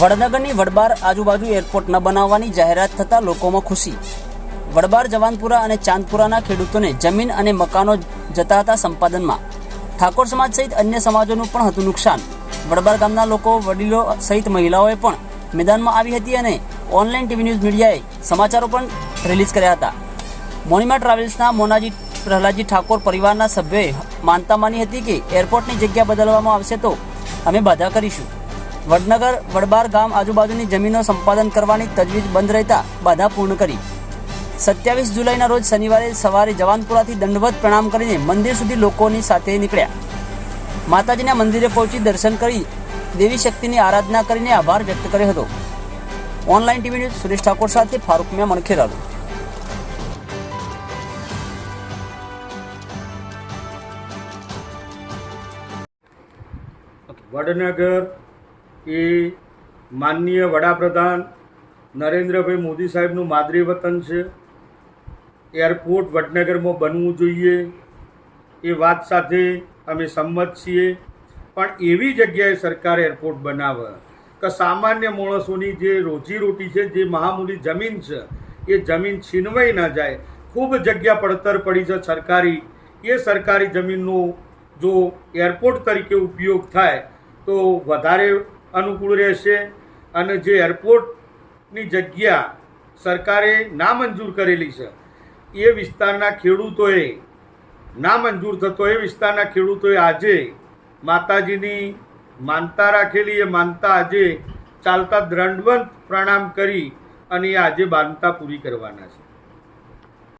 વડનગરની વડબાર આજુબાજુ એરપોર્ટ ન બનાવવાની જાહેરાત થતાં લોકોમાં ખુશી. વડબાર જવાનપુરા અને ચાંદપુરાના ખેડૂતોને જમીન અને મકાનો જતા હતા સંપાદનમાં. ઠાકોર સમાજ સહિત અન્ય સમાજોનું પણ હતું નુકસાન. વડબાર ગામના લોકો, વડીલો સહિત મહિલાઓએ પણ મેદાનમાં આવી હતી અને ઓનલાઈન ટીવી ન્યૂઝ મીડિયાએ સમાચારો પણ રિલીઝ કર્યા હતા. મોનિમા ટ્રાવેલ્સના મોનાજી પ્રહલાદજી ઠાકોર પરિવારના સભ્યોએ માનતા માની હતી કે એરપોર્ટની જગ્યા બદલવામાં આવશે તો અમે બાધા કરીશું. વડનગર, વડબાર ગામ આજુબાજુની જમીનો સંપાદન કરવાની તજવીજ બંધ રહેતા બાધા પૂર્ણ કરી. સત્યાવીસ જુલાઈના રોજ શનિવારે સવારે જવાનપુરાથી દંડવત પ્રણામ કરીને મંદિર સુધી લોકોની સાથે નીકળ્યા. માતાજીના મંદિરે પહોંચી દર્શન કરી દેવી શક્તિની આરાધના કરીને આભાર વ્યક્ત કર્યો હતો. Online TV news Suresh Thakor સાથે ફારૂક મિયા મણખેરાલુ. વડનગર એ માનનીય વડાપ્રધાન નરેન્દ્રભાઈ મોદી સાહેબનું માદરી વતન છે. એરપોર્ટ વડનગરમાં બનવું જોઈએ. એ વાત સાથે અમે સંમત છીએ. પણ એવી જગ્યાએ સરકાર એરપોર્ટ બનાવે કે સામાન્ય માણસોની જે રોજીરોટી છે, જે મહામૂલી જમીન છે, એ જમીન છીનવાઈ ન જાય. ખૂબ જગ્યા પડતર પડી છે સરકારી. એ સરકારી જમીનનો જો એરપોર્ટ તરીકે ઉપયોગ થાય તો વધારે અનુકૂળ રહેશે અને જે એરપોર્ટની જગ્યા સરકારે નામંજૂર કરેલી છે, એ વિસ્તારના ખેડૂતોએ નામંજૂર થતો, એ વિસ્તારના ખેડૂતોએ આજે માતાજીની માનતા રાખેલી, એ માનતા આજે ચાલતા દંડવંત પ્રણામ કરી અને એ આજે માનતા પૂરી કરવાના છે.